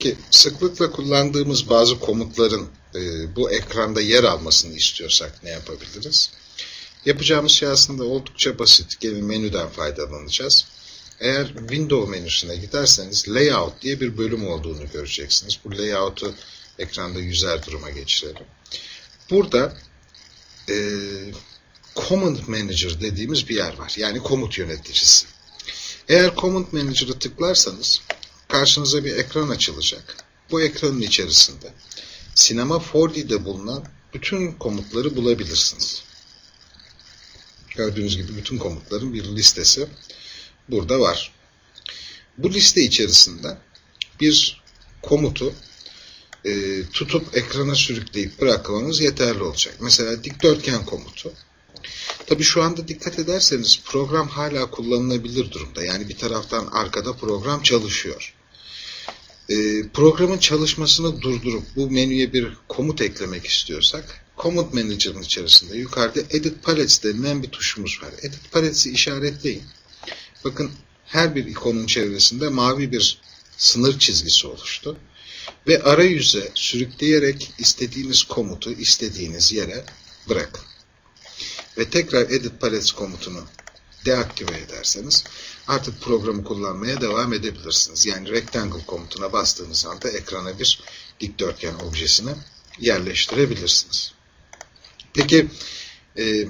Ki sıklıkla kullandığımız bazı komutların e, bu ekranda yer almasını istiyorsak ne yapabiliriz? Yapacağımız şey aslında oldukça basit. Gelin menüden faydalanacağız. Eğer Window menüsüne giderseniz Layout diye bir bölüm olduğunu göreceksiniz. Bu layout'u ekranda yüzer duruma geçirelim. Burada e, Command Manager dediğimiz bir yer var. Yani komut yöneticisi. Eğer Command Manager'ı tıklarsanız karşınıza bir ekran açılacak. Bu ekranın içerisinde Sinema 4D'de bulunan bütün komutları bulabilirsiniz. Gördüğünüz gibi bütün komutların bir listesi burada var. Bu liste içerisinde bir komutu e, tutup ekrana sürükleyip bırakmanız yeterli olacak. Mesela dikdörtgen komutu. Tabi şu anda dikkat ederseniz program hala kullanılabilir durumda. Yani bir taraftan arkada program çalışıyor. E, programın çalışmasını durdurup bu menüye bir komut eklemek istiyorsak Komut Manager'ın içerisinde yukarıda Edit Palettes denilen bir tuşumuz var. Edit Palettes'i işaretleyin. Bakın her bir ikonun çevresinde mavi bir sınır çizgisi oluştu. Ve arayüze sürükleyerek istediğiniz komutu istediğiniz yere bırakın. Ve tekrar Edit Palettes komutunu deaktive ederseniz artık programı kullanmaya devam edebilirsiniz. Yani Rectangle komutuna bastığınız anda ekrana bir dikdörtgen objesini yerleştirebilirsiniz. Peki e,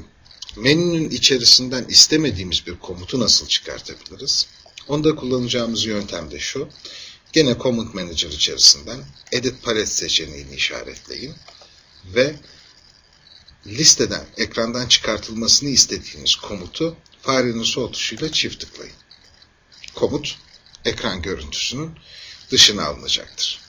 menünün içerisinden istemediğimiz bir komutu nasıl çıkartabiliriz? Onda kullanacağımız yöntem de şu. Gene Command Manager içerisinden Edit Palette seçeneğini işaretleyin ve listeden, ekrandan çıkartılmasını istediğiniz komutu farenin sol tuşuyla çift tıklayın. Komut ekran görüntüsünün dışına alınacaktır.